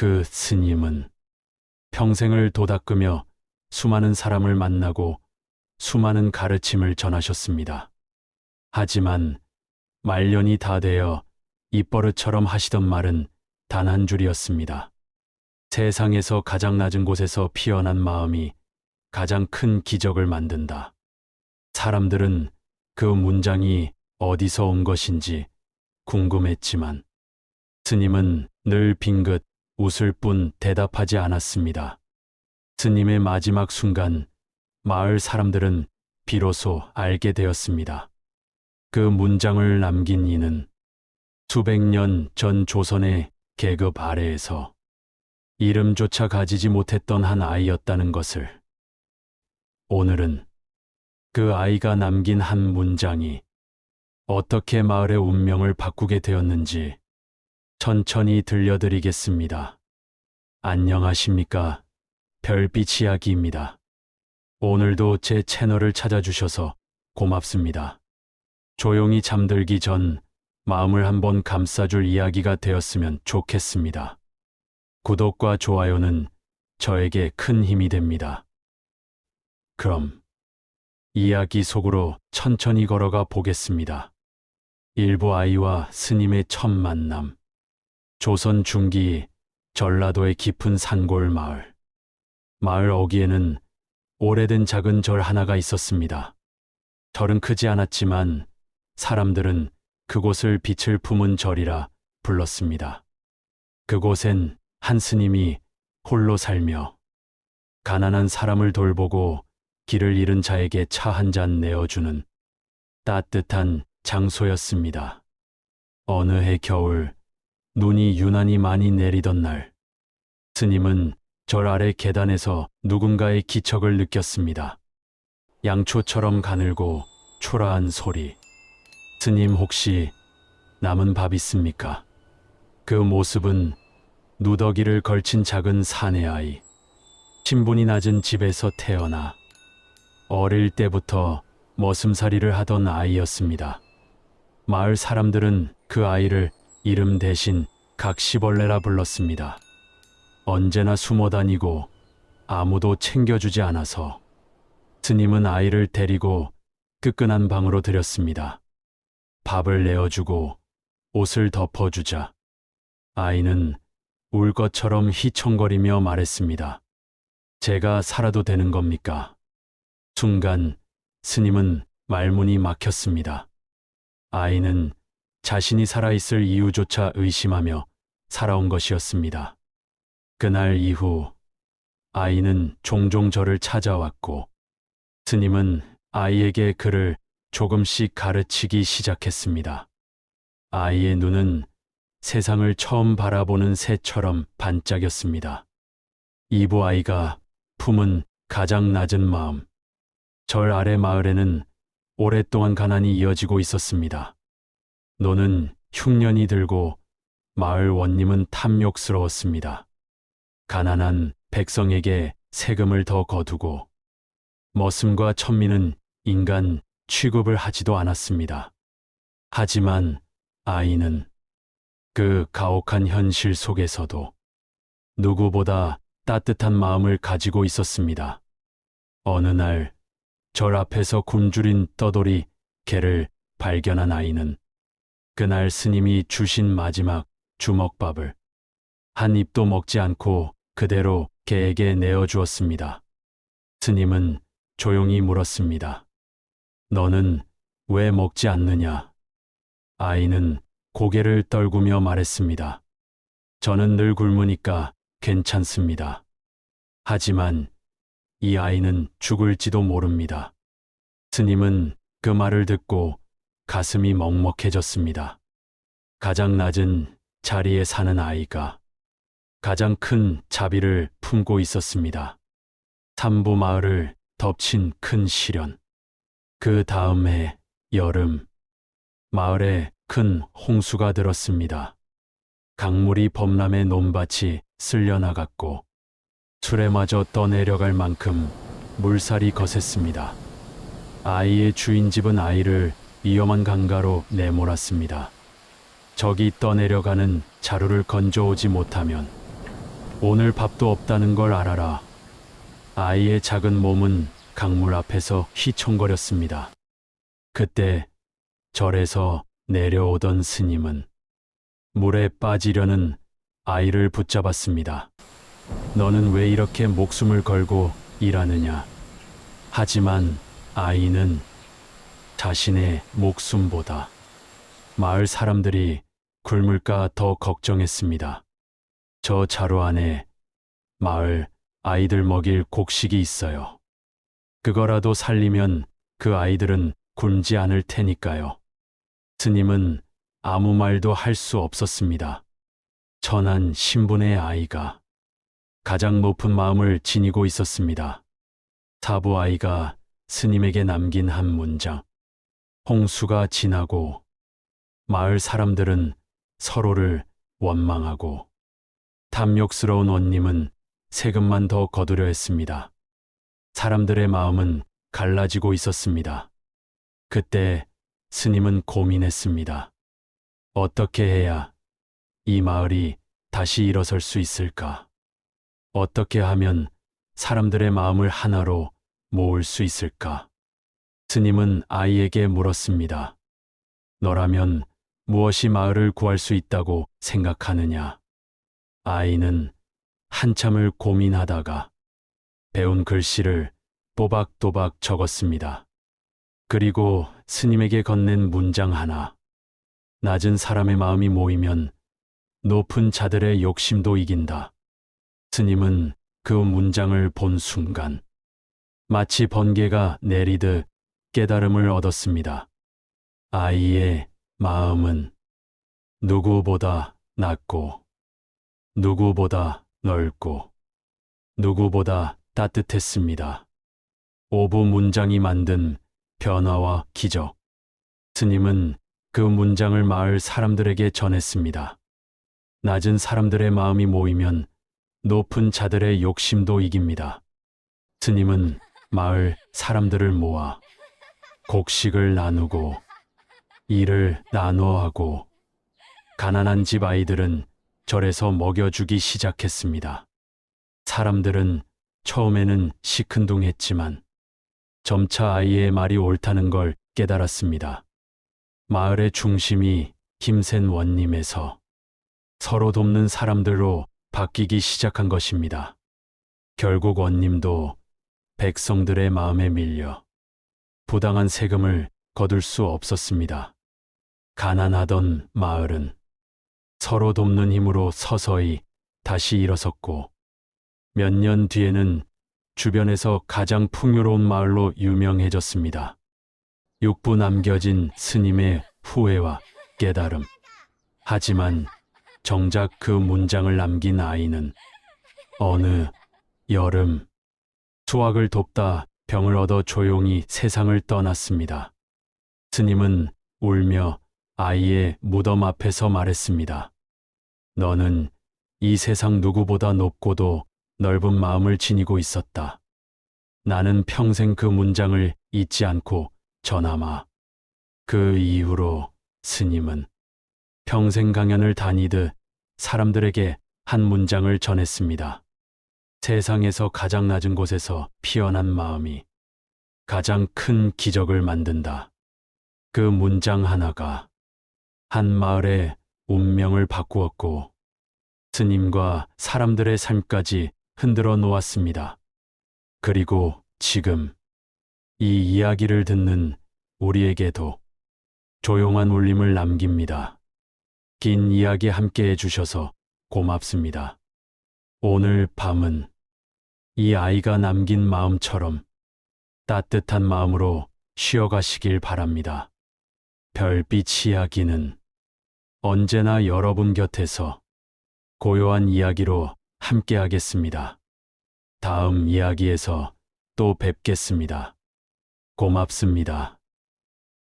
그 스님은 평생을 도닦으며 수많은 사람을 만나고 수많은 가르침을 전하셨습니다. 하지만 말년이 다 되어 입버릇처럼 하시던 말은 단 한 줄이었습니다. 세상에서 가장 낮은 곳에서 피어난 마음이 가장 큰 기적을 만든다. 사람들은 그 문장이 어디서 온 것인지 궁금했지만 스님은 늘 빙긋 웃을 뿐 대답하지 않았습니다. 스님의 마지막 순간 마을 사람들은 비로소 알게 되었습니다. 그 문장을 남긴 이는 수백 년 전 조선의 계급 아래에서 이름조차 가지지 못했던 한 아이였다는 것을 오늘은 그 아이가 남긴 한 문장이 어떻게 마을의 운명을 바꾸게 되었는지 천천히 들려드리겠습니다. 안녕하십니까. 별빛 이야기입니다. 오늘도 제 채널을 찾아주셔서 고맙습니다. 조용히 잠들기 전 마음을 한번 감싸줄 이야기가 되었으면 좋겠습니다. 구독과 좋아요는 저에게 큰 힘이 됩니다. 그럼 이야기 속으로 천천히 걸어가 보겠습니다. 일부 아이와 스님의 첫 만남. 조선 중기 전라도의 깊은 산골 마을. 마을 어귀에는 오래된 작은 절 하나가 있었습니다. 절은 크지 않았지만 사람들은 그곳을 빛을 품은 절이라 불렀습니다. 그곳엔 한 스님이 홀로 살며 가난한 사람을 돌보고 길을 잃은 자에게 차 한 잔 내어주는 따뜻한 장소였습니다. 어느 해 겨울 눈이 유난히 많이 내리던 날 스님은 절 아래 계단에서 누군가의 기척을 느꼈습니다. 양초처럼 가늘고 초라한 소리. 스님 혹시 남은 밥 있습니까? 그 모습은 누더기를 걸친 작은 사내 아이. 신분이 낮은 집에서 태어나 어릴 때부터 머슴살이를 하던 아이였습니다. 마을 사람들은 그 아이를 이름 대신 각시벌레라 불렀습니다. 언제나 숨어 다니고 아무도 챙겨주지 않아서 스님은 아이를 데리고 끄끈한 방으로 들였습니다. 밥을 내어주고 옷을 덮어주자 아이는 울 것처럼 휘청거리며 말했습니다. 제가 살아도 되는 겁니까? 순간 스님은 말문이 막혔습니다. 아이는 자신이 살아있을 이유조차 의심하며 살아온 것이었습니다. 그날 이후 아이는 종종 저를 찾아왔고 스님은 아이에게 그를 조금씩 가르치기 시작했습니다. 아이의 눈은 세상을 처음 바라보는 새처럼 반짝였습니다. 이부 아이가 품은 가장 낮은 마음. 절 아래 마을에는 오랫동안 가난이 이어지고 있었습니다. 노는 흉년이 들고 마을 원님은 탐욕스러웠습니다. 가난한 백성에게 세금을 더 거두고 머슴과 천민은 인간 취급을 하지도 않았습니다. 하지만 아이는 그 가혹한 현실 속에서도 누구보다 따뜻한 마음을 가지고 있었습니다. 어느 날 절 앞에서 굶주린 떠돌이 개를 발견한 아이는 그날 스님이 주신 마지막 주먹밥을 한 입도 먹지 않고 그대로 개에게 내어 주었습니다. 스님은 조용히 물었습니다. 너는 왜 먹지 않느냐? 아이는 고개를 떨구며 말했습니다. 저는 늘 굶으니까 괜찮습니다. 하지만 이 아이는 죽을지도 모릅니다. 스님은 그 말을 듣고 가슴이 먹먹해졌습니다. 가장 낮은 자리에 사는 아이가 가장 큰 자비를 품고 있었습니다. 삼부 마을을 덮친 큰 시련. 그 다음 해 여름 마을에 큰 홍수가 들었습니다. 강물이 범람해 논밭이 쓸려나갔고 술에마저 떠내려갈 만큼 물살이 거셌습니다. 아이의 주인 집은 아이를 위험한 강가로 내몰았습니다. 적이 떠내려가는 자루를 건져오지 못하면 오늘 밥도 없다는 걸 알아라. 아이의 작은 몸은 강물 앞에서 휘청거렸습니다. 그때 절에서 내려오던 스님은 물에 빠지려는 아이를 붙잡았습니다. 너는 왜 이렇게 목숨을 걸고 일하느냐? 하지만 아이는 자신의 목숨보다 마을 사람들이 굶을까 더 걱정했습니다. 저 자루 안에 마을 아이들 먹일 곡식이 있어요. 그거라도 살리면 그 아이들은 굶지 않을 테니까요. 스님은 아무 말도 할 수 없었습니다. 천한 신분의 아이가 가장 높은 마음을 지니고 있었습니다. 사부 아이가 스님에게 남긴 한 문장. 홍수가 지나고 마을 사람들은 서로를 원망하고 탐욕스러운 원님은 세금만 더 거두려 했습니다. 사람들의 마음은 갈라지고 있었습니다. 그때 스님은 고민했습니다. 어떻게 해야 이 마을이 다시 일어설 수 있을까? 어떻게 하면 사람들의 마음을 하나로 모을 수 있을까? 스님은 아이에게 물었습니다. 너라면 무엇이 마을을 구할 수 있다고 생각하느냐? 아이는 한참을 고민하다가 배운 글씨를 또박또박 적었습니다. 그리고 스님에게 건넨 문장 하나. 낮은 사람의 마음이 모이면 높은 자들의 욕심도 이긴다. 스님은 그 문장을 본 순간 마치 번개가 내리듯 깨달음을 얻었습니다. 아이의 마음은 누구보다 낮고 누구보다 넓고 누구보다 따뜻했습니다. 오부 문장이 만든 변화와 기적. 스님은 그 문장을 마을 사람들에게 전했습니다. 낮은 사람들의 마음이 모이면 높은 자들의 욕심도 이깁니다. 스님은 마을 사람들을 모아 곡식을 나누고 일을 나누어 하고 가난한 집 아이들은 절에서 먹여주기 시작했습니다. 사람들은 처음에는 시큰둥했지만 점차 아이의 말이 옳다는 걸 깨달았습니다. 마을의 중심이 힘센 원님에서 서로 돕는 사람들로 바뀌기 시작한 것입니다. 결국 원님도 백성들의 마음에 밀려 부당한 세금을 거둘 수 없었습니다. 가난하던 마을은 서로 돕는 힘으로 서서히 다시 일어섰고 몇 년 뒤에는 주변에서 가장 풍요로운 마을로 유명해졌습니다. 육부 남겨진 스님의 후회와 깨달음. 하지만 정작 그 문장을 남긴 아이는 어느 여름 수학을 돕다 병을 얻어 조용히 세상을 떠났습니다. 스님은 울며 아이의 무덤 앞에서 말했습니다. 너는 이 세상 누구보다 높고도 넓은 마음을 지니고 있었다. 나는 평생 그 문장을 잊지 않고 전하마. 그 이후로 스님은 평생 강연을 다니듯 사람들에게 한 문장을 전했습니다. 세상에서 가장 낮은 곳에서 피어난 마음이 가장 큰 기적을 만든다. 그 문장 하나가 한 마을의 운명을 바꾸었고 스님과 사람들의 삶까지 흔들어 놓았습니다. 그리고 지금 이 이야기를 듣는 우리에게도 조용한 울림을 남깁니다. 긴 이야기 함께 해주셔서 고맙습니다. 오늘 밤은 이 아이가 남긴 마음처럼 따뜻한 마음으로 쉬어가시길 바랍니다. 별빛 이야기는 언제나 여러분 곁에서 고요한 이야기로 함께하겠습니다. 다음 이야기에서 또 뵙겠습니다. 고맙습니다.